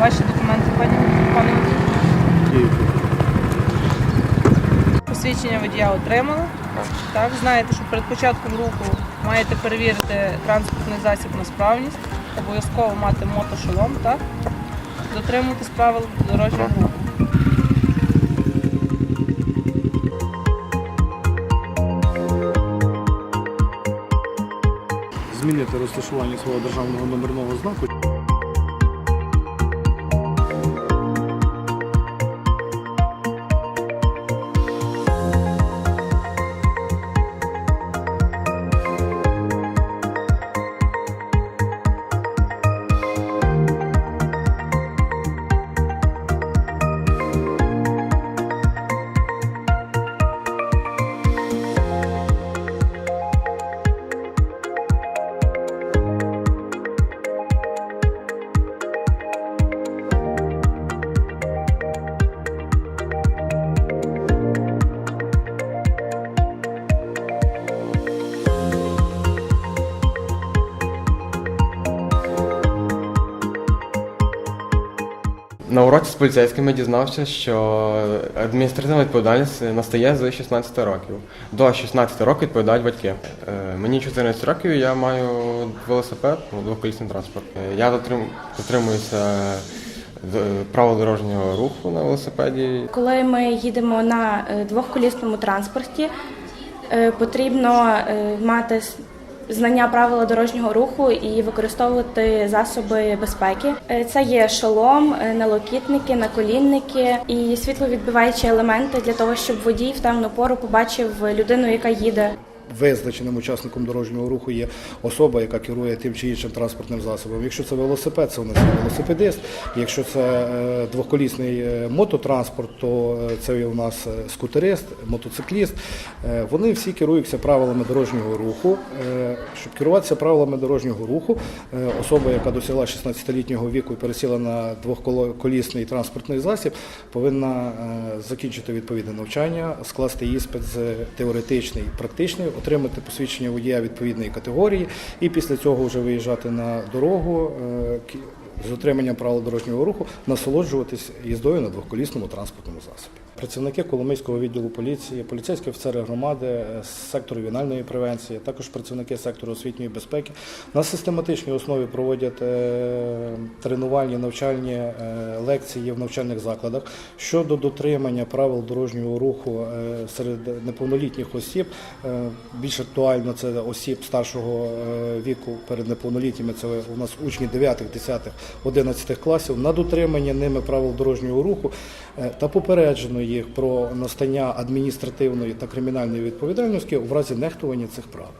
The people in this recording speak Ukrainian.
Ваші документи, пані пане? Посвідчення водія отримали. Так, знаєте, що перед початком руху маєте перевірити транспортний засіб на справність, обов'язково мати мотошолом, так? Дотримуватись правил дорожнього руху. змінити розташування свого державного номерного знаку. На уроці з поліцейськими дізнався, що адміністративна відповідальність настає з 16 років. До 16 років відповідають батьки. Е, Мені 14 років, я маю велосипед, ну, двоколісний транспорт. Е, Я дотримуюся е, правил дорожнього руху на велосипеді. Коли ми їдемо на двохколісному транспорті, потрібно мати знання правила дорожнього руху і використовувати засоби безпеки. Е, Це є шолом, е, налокітники, наколінники і світловідбиваючі елементи для того, щоб водій в темну пору побачив людину, яка їде. Визначеним учасником дорожнього руху є особа, яка керує тим чи іншим транспортним засобом. Якщо це велосипед, це у нас є велосипедист. Якщо це е, двоколісний е, мототранспорт, то е, це у нас скутерист, мотоцикліст. Вони всі керуються правилами дорожнього руху. Щоб керуватися правилами дорожнього руху, особа, яка досягла 16-літнього віку і пересіла на двохколісний транспортний засіб, повинна закінчити відповідне навчання, скласти іспит з теоретичний практичний, отримати посвідчення водія відповідної категорії, і після цього вже виїжджати на дорогу е, з отриманням правил дорожнього руху, насолоджуватись їздою на двохколісному транспортному засобі. Працівники Коломийського відділу поліції, поліцейські офіцери громади е, з сектору ювенальної превенції, також працівники сектору освітньої безпеки на систематичній основі проводять е, тренувальні навчальні е, лекції в навчальних закладах щодо дотримання правил дорожнього руху е, серед неповнолітніх осіб. Е, Більш актуально це осіб старшого е, віку перед неповнолітніми. Це у нас учні 9, 10, 11 класів на дотримання ними правил дорожнього руху е, та попереджено їх про настання адміністративної та кримінальної відповідальності в разі нехтування цих прав.